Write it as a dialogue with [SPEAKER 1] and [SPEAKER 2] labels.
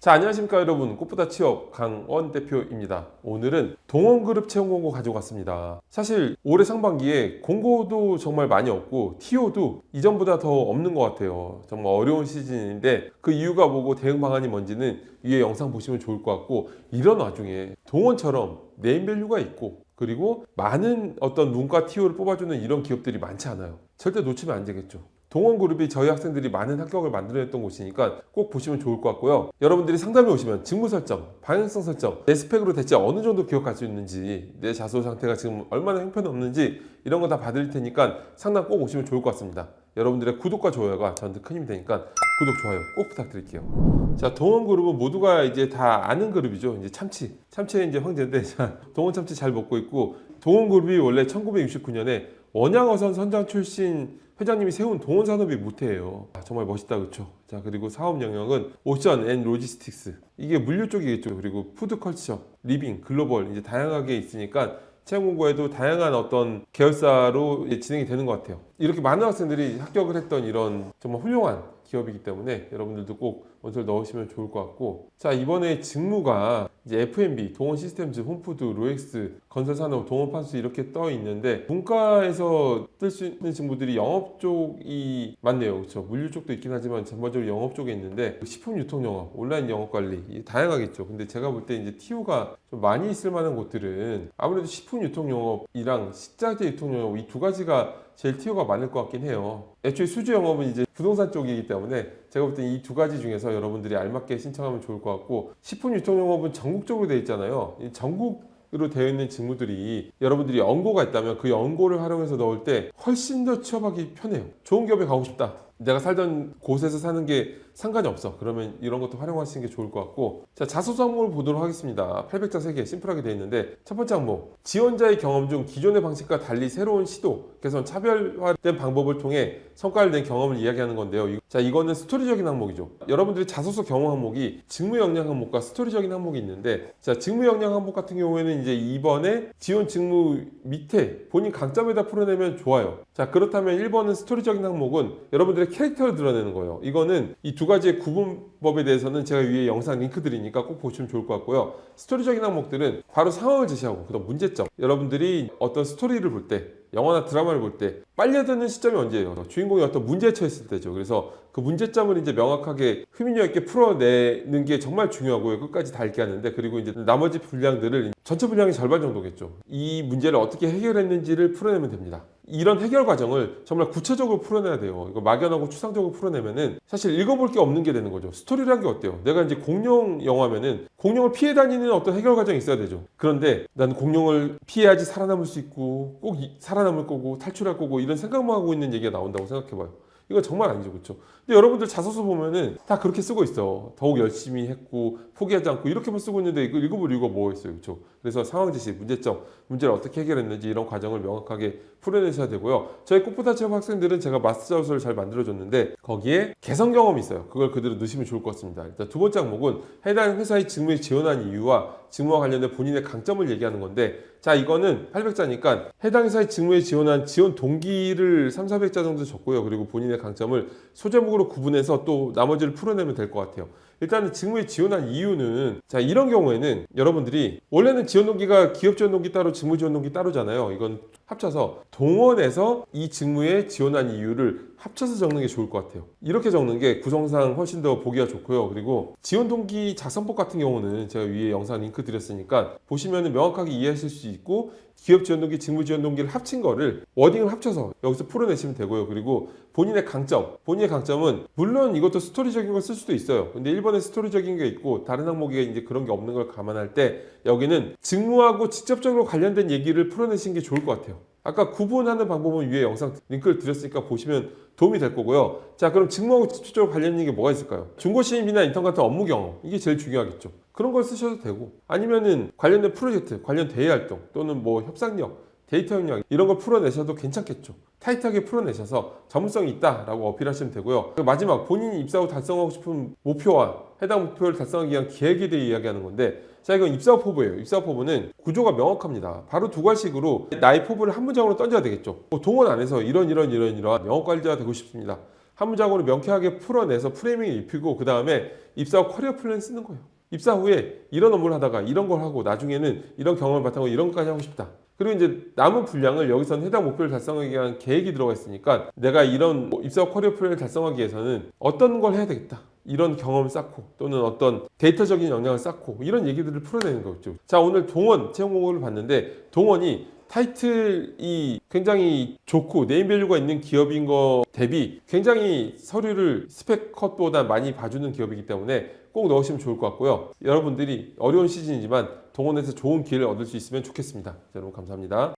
[SPEAKER 1] 자, 안녕하십니까 여러분. 꽃보다 취업 강원 대표입니다. 오늘은 동원그룹 채용 공고 가져갔습니다. 사실 올해 상반기에 공고도 정말 많이 없고 TO도 이전보다 더 없는 것 같아요. 정말 어려운 시즌인데 그 이유가 뭐고 대응 방안이 뭔지는 위에 영상 보시면 좋을 것 같고 이런 와중에 동원처럼 네임밸류가 있고 그리고 많은 어떤 문과 TO를 뽑아주는 이런 기업들이 많지 않아요. 절대 놓치면 안 되겠죠. 동원그룹이 저희 학생들이 많은 합격을 만들어냈던 곳이니까 꼭 보시면 좋을 것 같고요. 여러분들이 상담에 오시면 직무 설정, 방향성 설정, 내 스펙으로 대체 어느 정도 기억할 수 있는지, 내 자소 상태가 지금 얼마나 형편없는지 이런 거 다 받을 테니까 상담 꼭 오시면 좋을 것 같습니다. 여러분들의 구독과 좋아요가 저한테 큰 힘이 되니까 구독, 좋아요 꼭 부탁드릴게요. 자, 동원 그룹은 모두가 이제 다 아는 그룹이죠. 이제 참치. 참치의 이제 황제인데, 자, 동원 참치 잘 먹고 있고, 동원그룹이 원래 1969년에 원양어선 선장 출신 회장님이 세운 동원산업이 모태예요. 아, 정말 멋있다, 그렇죠? 자 그리고 사업 영역은 오션 앤 로지스틱스 이게 물류 쪽이겠죠. 그리고 푸드컬처, 리빙, 글로벌 이제 다양하게 있으니까 채용 공고에도 다양한 어떤 계열사로 진행이 되는 것 같아요. 이렇게 많은 학생들이 합격을 했던 이런 정말 훌륭한 기업이기 때문에 여러분들도 꼭 원서를 넣으시면 좋을 것 같고. 자 이번에 직무가 이제 F&B, 동원 시스템즈, 홈푸드, 로엑스, 건설산업, 동원판수 이렇게 떠 있는데 문과에서 뜰 수 있는 직무들이 영업 쪽이 많네요. 그렇죠 물류 쪽도 있긴 하지만 전반적으로 영업 쪽에 있는데 식품 유통 영업, 온라인 영업 관리 다양하겠죠. 근데 제가 볼 때 이제 TO가 좀 많이 있을 만한 곳들은 아무래도 식품 유통 영업이랑 식자재 유통 영업 이 두 가지가 제일 티오가 많을 것 같긴 해요. 애초에 수주 영업은 이제 부동산 쪽이기 때문에 제가 볼 때 이 두 가지 중에서 여러분들이 알맞게 신청하면 좋을 것 같고 식품 유통 영업은 전국적으로 되어 있잖아요. 이 전국 으로 되어 있는 직무들이 여러분들이 연고가 있다면 그 연고를 활용해서 넣을 때 훨씬 더 취업하기 편해요. 좋은 기업에 가고 싶다. 내가 살던 곳에서 사는 게 상관이 없어. 그러면 이런 것도 활용하시는 게 좋을 것 같고. 자, 자소서 항목을 보도록 하겠습니다. 800자 3개 심플하게 되어 있는데, 첫 번째 항목. 지원자의 경험 중 기존의 방식과 달리 새로운 시도, 개선, 차별화된 방법을 통해 성과를 낸 경험을 이야기하는 건데요. 이- 자, 이거는 스토리적인 항목이죠. 여러분들이 자소서 경험 항목이 직무 역량 항목과 스토리적인 항목이 있는데, 자, 직무 역량 항목 같은 경우에는 이제 이번에 지원 직무 밑에 본인 강점에다 풀어내면 좋아요. 자, 그렇다면 1번은 스토리적인 항목은 여러분들의 캐릭터를 드러내는 거예요. 이거는 이 두 가지의 구분법에 대해서는 제가 위에 영상 링크 드리니까 꼭 보시면 좋을 것 같고요. 스토리적인 항목들은 바로 상황을 제시하고 그다음 문제점. 여러분들이 어떤 스토리를 볼 때, 영화나 드라마를 볼 때 빨려드는 시점이 언제예요? 주인공이 어떤 문제에 처했을 때죠. 그래서 그 문제점을 이제 명확하게 흡인력 있게 풀어내는 게 정말 중요하고요. 끝까지 다 읽게 하는데 그리고 이제 나머지 분량들을 전체 분량의 절반 정도겠죠. 이 문제를 어떻게 해결했는지를 풀어내면 됩니다. 이런 해결 과정을 정말 구체적으로 풀어내야 돼요. 이거 막연하고 추상적으로 풀어내면은 사실 읽어볼 게 없는 게 되는 거죠. 스토리란 게 어때요? 내가 이제 공룡 영화면은 공룡을 피해 다니는 어떤 해결 과정이 있어야 되죠. 그런데 난 공룡을 피해야지 살아남을 수 있고 꼭 이- 살아남을 거고 탈출할 거고 이런 생각만 하고 있는 얘기가 나온다고 생각해봐요. 이거 정말 아니죠, 그렇죠? 근데 여러분들 자소서 보면은 다 그렇게 쓰고 있어. 더욱 열심히 했고 포기하지 않고 이렇게만 쓰고 있는데 이거 읽어볼 이유가 뭐가 있어요, 그렇죠? 그래서 상황 제시, 문제점, 문제를 어떻게 해결했는지 이런 과정을 명확하게 풀어내셔야 되고요. 저희 꽃보다 취업 학생들은 제가 마스터 자소서를 잘 만들어줬는데 거기에 개성 경험이 있어요. 그걸 그대로 넣으시면 좋을 것 같습니다. 일단 두 번째 항목은 해당 회사의 직무에 지원한 이유와 직무와 관련된 본인의 강점을 얘기하는 건데 자 이거는 800자니까 해당 회사의 직무에 지원한 지원 동기를 3, 400자 정도 적고요. 그리고 본인의 강점을 소제목으로 구분해서 또 나머지를 풀어내면 될 것 같아요. 일단은 직무에 지원한 이유는 자 이런 경우에는 여러분들이 원래는 지원 동기가 기업 지원 동기 따로 직무 지원 동기 따로잖아요. 이건 합쳐서 동원해서 이 직무에 지원한 이유를 합쳐서 적는 게 좋을 것 같아요. 이렇게 적는 게 구성상 훨씬 더 보기가 좋고요. 그리고 지원 동기 작성법 같은 경우는 제가 위에 영상 링크 드렸으니까 보시면 명확하게 이해하실 수 있고 기업 지원 동기, 직무 지원 동기를 합친 거를 워딩을 합쳐서 여기서 풀어내시면 되고요. 그리고 본인의 강점, 본인의 강점은 물론 이것도 스토리적인 걸 쓸 수도 있어요. 근데 1번에 스토리적인 게 있고 다른 항목에 이제 그런 게 없는 걸 감안할 때 여기는 직무하고 직접적으로 관련된 얘기를 풀어내시는 게 좋을 것 같아요. 아까 구분하는 방법은 위에 영상 링크를 드렸으니까 보시면 도움이 될 거고요. 자, 그럼 직무하고 직접적으로 관련 있는 게 뭐가 있을까요? 중고 신입이나 인턴 같은 업무 경험 이게 제일 중요하겠죠. 그런 걸 쓰셔도 되고 아니면은 관련된 프로젝트, 관련 대외 활동 또는 뭐 협상력, 데이터 협력 이런 걸 풀어내셔도 괜찮겠죠. 타이트하게 풀어내셔서 전문성이 있다라고 어필하시면 되고요. 마지막 본인이 입사 후 달성하고 싶은 목표와 해당 목표를 달성하기 위한 계획에 대해 이야기하는 건데 자 이건 입사 후 포부예요. 입사 후 포부는 구조가 명확합니다. 바로 두 가지식으로 나의 포부를 한 문장으로 던져야 되겠죠. 뭐 동원 안에서 이런 이런 이런 이런 영업 관리자가 되고 싶습니다. 한 문장으로 명쾌하게 풀어내서 프레이밍을 입히고 그 다음에 입사 후 커리어 플랜 쓰는 거예요. 입사 후에 이런 업무를 하다가 이런 걸 하고 나중에는 이런 경험을 바탕으로 이런 것까지 하고 싶다. 그리고 이제 남은 분량을 여기서는 해당 목표를 달성하기 위한 계획이 들어가 있으니까 내가 이런 뭐 입사 후 커리어 플랜을 달성하기 위해서는 어떤 걸 해야 되겠다. 이런 경험을 쌓고 또는 어떤 데이터적인 역량을 쌓고 이런 얘기들을 풀어내는 거죠. 자 오늘 동원 채용 공고를 봤는데 동원이 타이틀이 굉장히 좋고 네임밸류가 있는 기업인 거 대비 굉장히 서류를 스펙 컷보다 많이 봐주는 기업이기 때문에 꼭 넣으시면 좋을 것 같고요. 여러분들이 어려운 시즌이지만 동원에서 좋은 기회를 얻을 수 있으면 좋겠습니다. 자, 여러분 감사합니다.